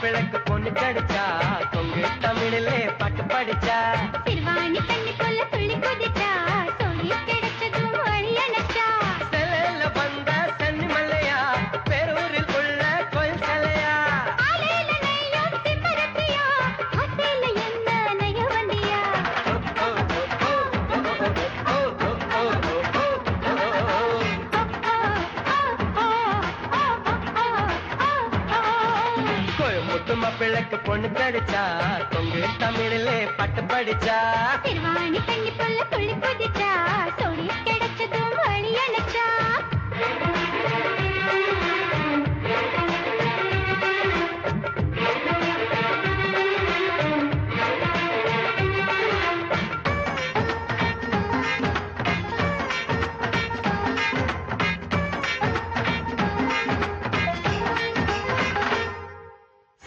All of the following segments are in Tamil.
மாப்பிளைக்கு பொண்ணு கிடைச்சா கொங்கு தமிழிலே பாட்டு படிச்சா. முத்து மாப்பிள்ளைக்கு பொண்ணு கிடைச்சா கொங்கு தமிழிலே பட்டு படிச்சா.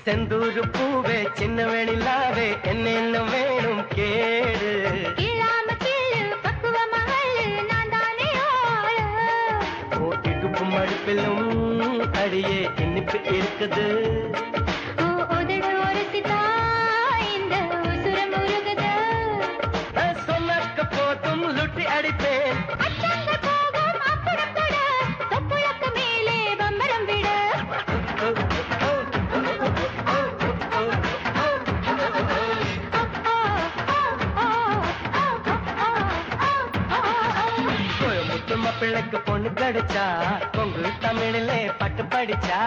செந்தூரு பூவே சின்ன வெணிலாவே என்னென்ன வேணும் கேடு இடுப்பு மடுப்பிலும் அடியே இனிப்பு இருக்குது. மாப்பிள்ளைக்கு பொண்ணு கடிச்சா பொங்கு தமிழிலே பட்டு படிச்சா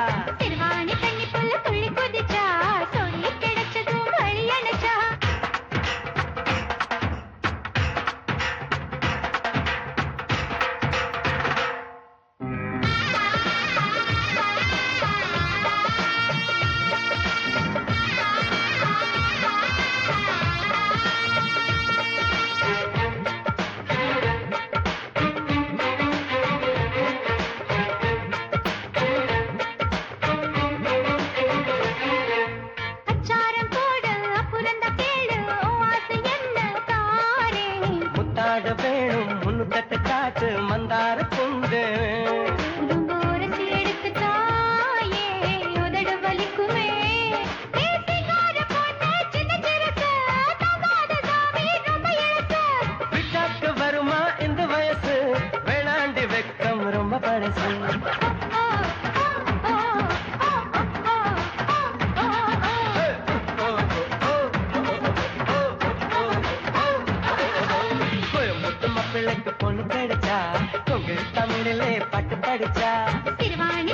சிறுசு தகாத சாமி ரொம்ப இழுத்து விட்டாக்கு வருமா இந்த வயசு? வேளாண்டி வெக்கம் ரொம்ப பழசு பாட்டு படிச்சா? திருவாணி